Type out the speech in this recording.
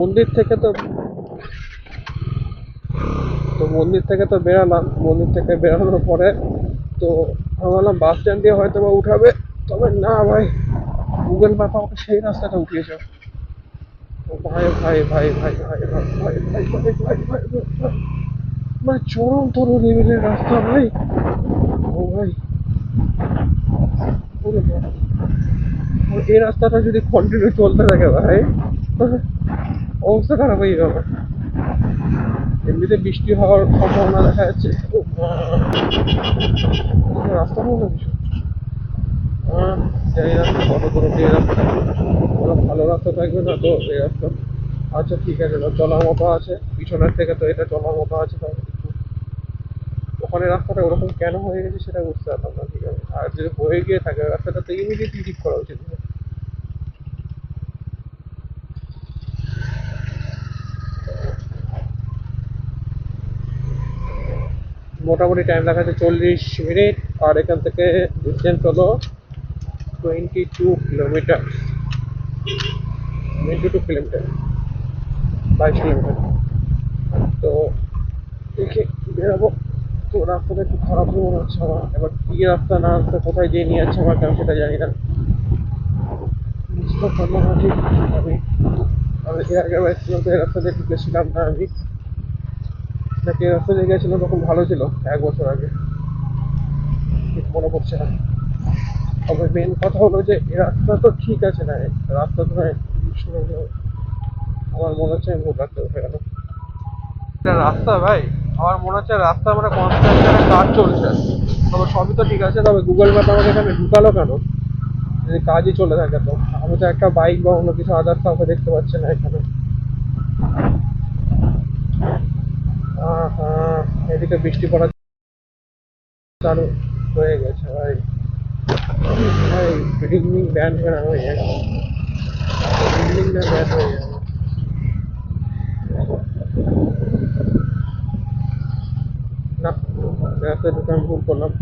মন্দির থেকে তো তো মন্দির থেকে তো বেরালাম মন্দির থেকে বেরানোর পরে তো ভাবলাম বাস স্ট্যান্ড দিয়ে হয়তো বা উঠাবে তবে না ভাই গুগল ম্যাপ আমাকে সেই রাস্তাটা উঠিয়েছে ভাই ভাই ভাই ভাই ভাই ভাই ভাই ভাই ভাই ভাই ভাই ভাই ভাই মানে চরম তরু লেভেলের রাস্তা ভাই ও ভাই। ও এই রাস্তাটা যদি কন্টিনিউ চলতে থাকে ভাই অবস্থা খারাপ হয়ে যাবে। এমনিতে বৃষ্টি হওয়ার সম্ভাবনা দেখা যাচ্ছে। রাস্তা ভালো কিছু জানি না কত অব্দি এই রাস্তাটা কোনো ভালো রাস্তা থাকবে না তো এই রাস্তা। আচ্ছা ঠিক আছে চলার মতো আছে। পিছনের থেকে তো এটা চলার মতো আছে ওখানে রাস্তাটা ওরকম কেন হয়ে গেছে সেটা বুঝতে পারলাম না, ঠিক আছে। আর যদি হয়ে গিয়ে থাকে, রাস্তাটা তো ইমিডিয়েটলি ঠিক করা উচিত। মোটামুটি টাইম দেখাচ্ছে চল্লিশ মিনিট, আর এখান থেকে ডিস্টেন্স হলো twenty two kilometre twenty two kilometre বাইশ কিলোমিটার তো দেখে, বেরোবো। তো রাস্তাটা একটু খারাপ মনে হচ্ছে আমার। এবার কী রাস্তা না রাস্তা কোথায় যেয়ে নিয়ে যাচ্ছে আমার আমি সেটা জানি না। ঠিক আমি আমি এর আগের বার ছিলাম তো এই রাস্তা দিয়ে ঢুকেছিলাম না আমি। নাকি রাস্তা দিয়ে গেছিলাম তখন ভালো ছিল, এক বছর আগে। ঠিক মনে পড়ছে না। তবে মেন কথা হলো যে, এই রাস্তা তো ঠিক আছে না রাস্তা তো আমার মনে হচ্ছে আমি ভুল রাস্তা উঠে গেল রাস্তা ভাই, আমার মনে হচ্ছে রাস্তা মানে কনস্ট্রাকশনের কাজ চলছে। তবে সবই তো ঠিক আছে, তবে গুগল ম্যাপ আমাকে এখানে ঢুকালো কেন? যদি কাজই চলে থাকে তো। আমি তো একটা বাইক বা অন্য কিছু আদার্স কাউকে দেখতে পাচ্ছি না এখানে আহ, হ্যাঁ, এদিকে বৃষ্টি পড়া চালু হয়ে গেছে, ভাই। ভাই বিল্ডিং ব্যান্ড হয়ে গেল যাবে বিল্ডিংটা ব্যান্ড হয়ে যাবে না, রাস্তায় ঢুকে আমি ভুল করলাম।